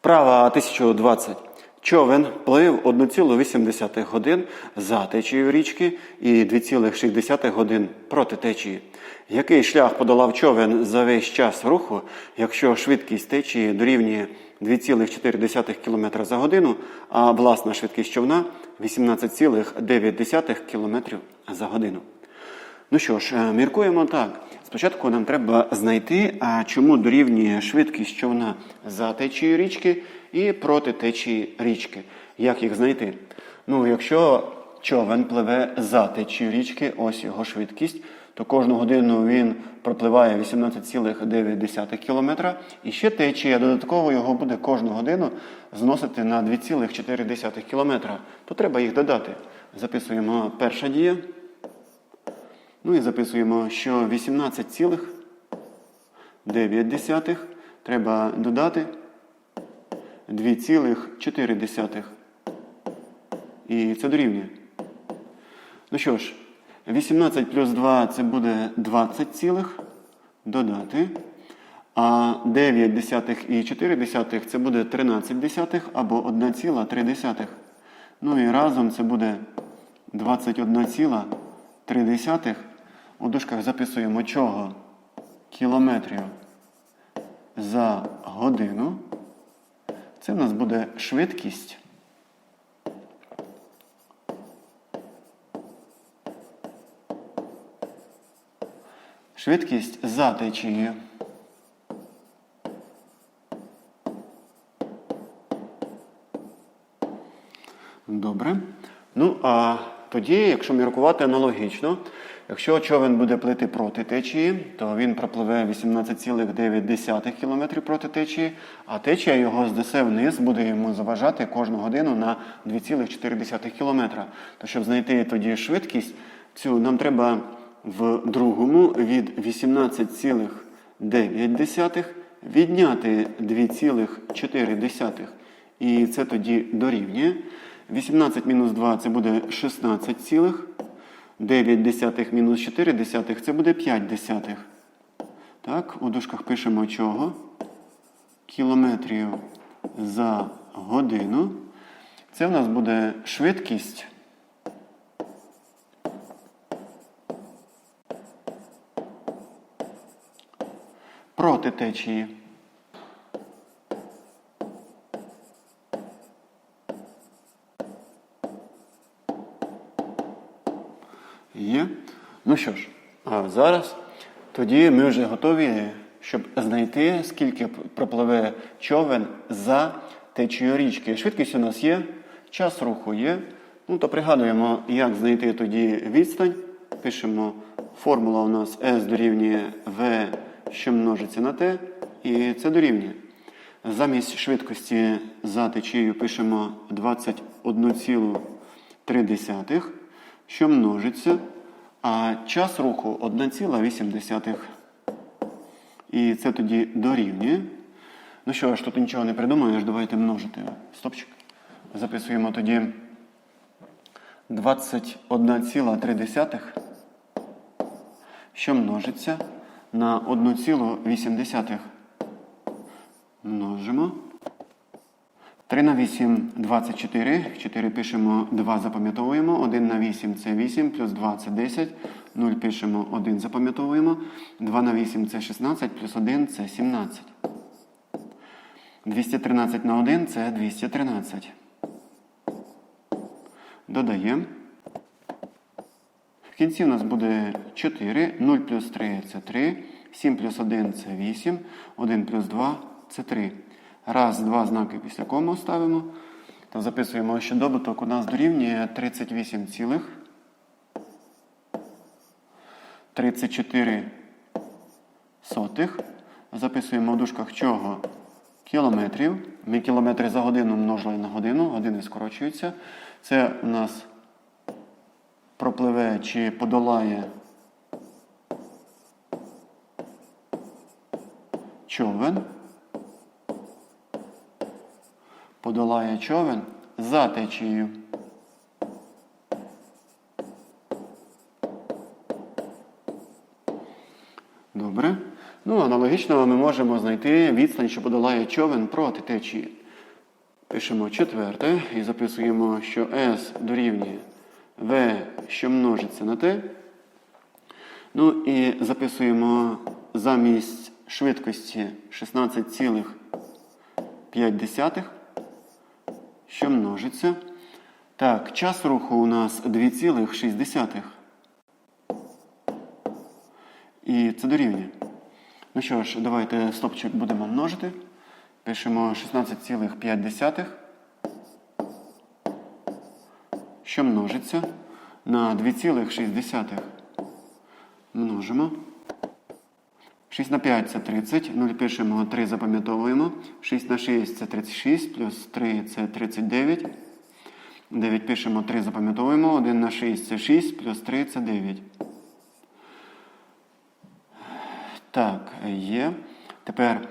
Вправа 1020. Човен плив 1,8 годин за течією річки і 2,6 годин проти течії. Який шлях подолав човен за весь час руху, якщо швидкість течії дорівнює 2,4 км за годину, а власна швидкість човна 18,9 км за годину? Ну що ж, е, міркуємо так. Спочатку нам треба знайти, а чому дорівнює швидкість човна за течією річки і проти течії річки. Як їх знайти? Ну, якщо човен пливе за течією річки, ось його швидкість, то кожну годину він пропливає 18,9 км, і ще течія додатково його буде кожну годину зносити на 2,4 км. То треба їх додати. Записуємо перша дія. Ну і записуємо, що 18,9 треба додати 2,4. І це дорівнює. Ну що ж, 18 плюс 2 це буде 20 цілих додати. А 9 десятих і 4 десятих це буде 13 десятих або 1,3. Ну і разом це буде 21,3. У дужках записуємо чого? Кілометрів за годину. Це в нас буде швидкість. Швидкість за течією. Добре. Ну, а тоді, якщо міркувати аналогічно, якщо човен буде плити проти течії, то він пропливе 18,9 км проти течії, а течія його знесе вниз, буде йому заважати кожну годину на 2,4 км. То щоб знайти тоді швидкість, цю нам треба в другому від 18,9 відняти 2,4. І це тоді дорівнює. 18 мінус 2 це буде 16 цілих. 9 десятих мінус 4 десятих це буде 5 десятих. Так, у дужках пишемо чого? Кілометрів за годину. Це в нас буде швидкість. Проти течії. Є. Ну що ж, а зараз тоді ми вже готові, щоб знайти, скільки пропливе човен за течією річки. Швидкість у нас є, час руху є. Ну, то пригадуємо, як знайти тоді відстань. Пишемо, формула у нас S дорівнює V, що множиться на T, і це дорівнює. Замість швидкості за течією пишемо 21,3, що множиться, а час руху 1,8. І це тоді дорівнює. Ну що ж, тут нічого не придумаєш, давайте множити. Стопчик. Записуємо тоді 21,3, що множиться на 1,8. Множимо. 3 на 8 24. 4 пишемо, 2 запам'ятовуємо. 1 на 8 це 8, плюс 2 це 10. 0 пишемо, 1 запам'ятовуємо. 2 на 8 це 16, плюс 1 це 17. 213 на 1 це 213. Додаємо. В кінці у нас буде 4. 0 плюс 3 це 3. 7 плюс 1 це 8. 1 плюс 2 це 3. Раз, два знаки після кому ставимо. То записуємо, що добуток у нас дорівнює 38 цілих. 34 сотих. Записуємо в дужках чого? Кілометрів. Ми кілометри за годину множили на годину, години скорочуються. Це у нас пропливе чи подолає човен. Подолає човен за течією. Добре. Ну, аналогічно ми можемо знайти відстань, що подолає човен проти течії. Пишемо четверте і записуємо, що S дорівнює V, що множиться на T. Ну і записуємо замість швидкості 16,5, що множиться. Так, час руху у нас 2,6. І це дорівнює. Ну що ж, давайте стопчик будемо множити. Пишемо 16,5, що множиться на 2,6. Множимо. 6 на 5 це 30. 0 пишемо, 3 запам'ятовуємо. 6 на 6 це 36, плюс 3 це 39. 9 пишемо, 3 запам'ятовуємо. 1 на 6 це 6, плюс 3 це 9. Так, є. Тепер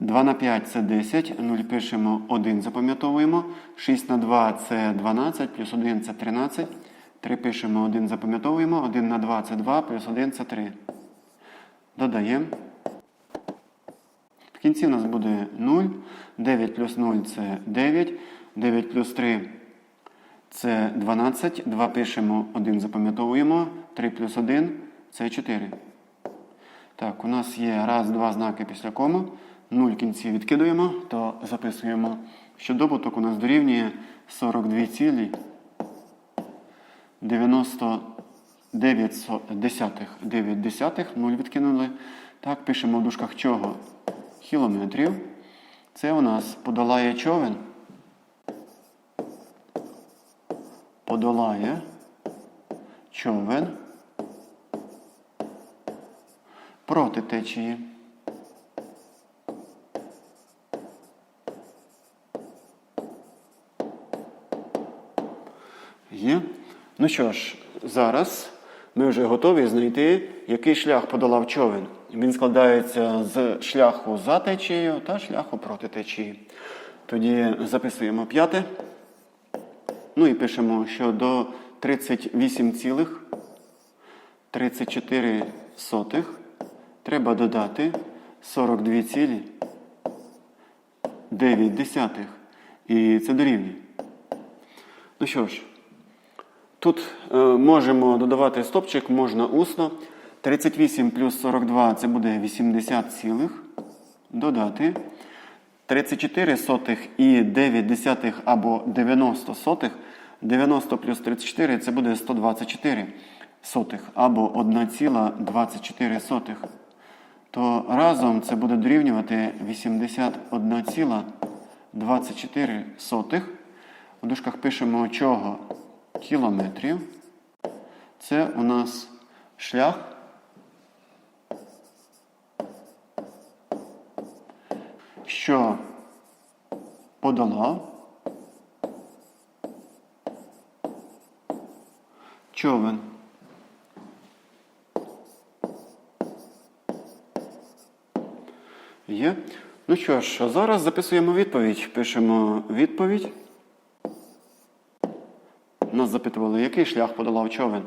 2 на 5 це 10. 0 пишемо 1 запам'ятовуємо. 6 на 2 це 12, плюс 1 це 13. 3 пишемо 1 запам'ятовуємо. 1 на 2 це 2, плюс 1 це 3. Додаємо. В кінці у нас буде 0. 9 плюс 0 це 9. 9 плюс 3 це 12. 2 пишемо, 1 запам'ятовуємо. 3 плюс 1 це 4. Так, у нас є раз, два знаки після коми. 0 в кінці відкидуємо, то записуємо, що добуток у нас дорівнює 42,99 десятих. 0 відкинули. Так, пишемо в дужках чого? Кілометрів. Це у нас подолає човен. Подолає човен проти течії. Є. Ну що ж, зараз ми вже готові знайти, який шлях подолав човен. Він складається з шляху за течією та шляху проти течії. Тоді записуємо п'яте. Ну і пишемо, що до 38,34 треба додати 42,9. І це дорівнює. Ну що ж, тут е, можемо додавати стопчик, можна усно. 38 плюс 42 це буде 80 цілих. Додати. 34 сотих і 9 десятих або 90 сотих. 90 плюс 34 це буде 124 сотих або 1,24 сотих. То разом це буде дорівнювати 81,24 сотих. У дужках пишемо чого? Кілометрів. Це у нас шлях. Що подолав човен. Є. Ну що ж, зараз записуємо відповідь. Пишемо відповідь. Нас запитували, який шлях подолав човен.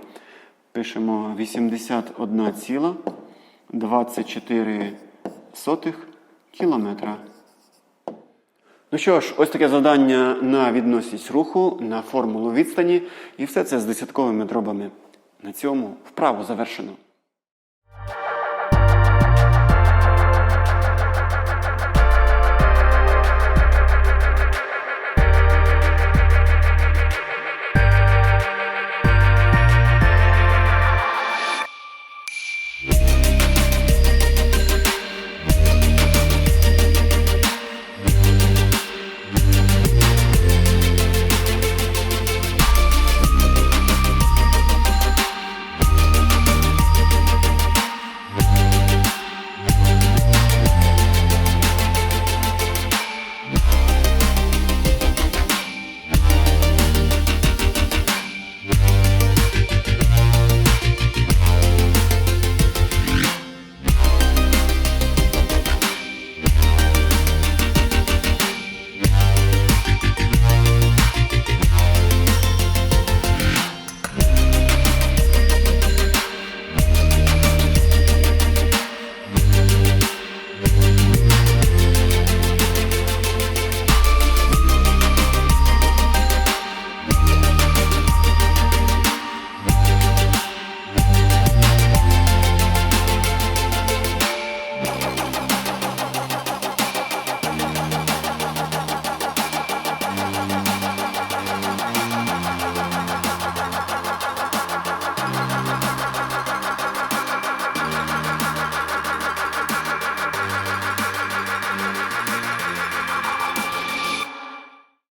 Пишемо 81,24 кілометра. Ну що ж, ось таке завдання на відносність руху, на формулу відстані. І все це з десятковими дробами. На цьому вправо завершено.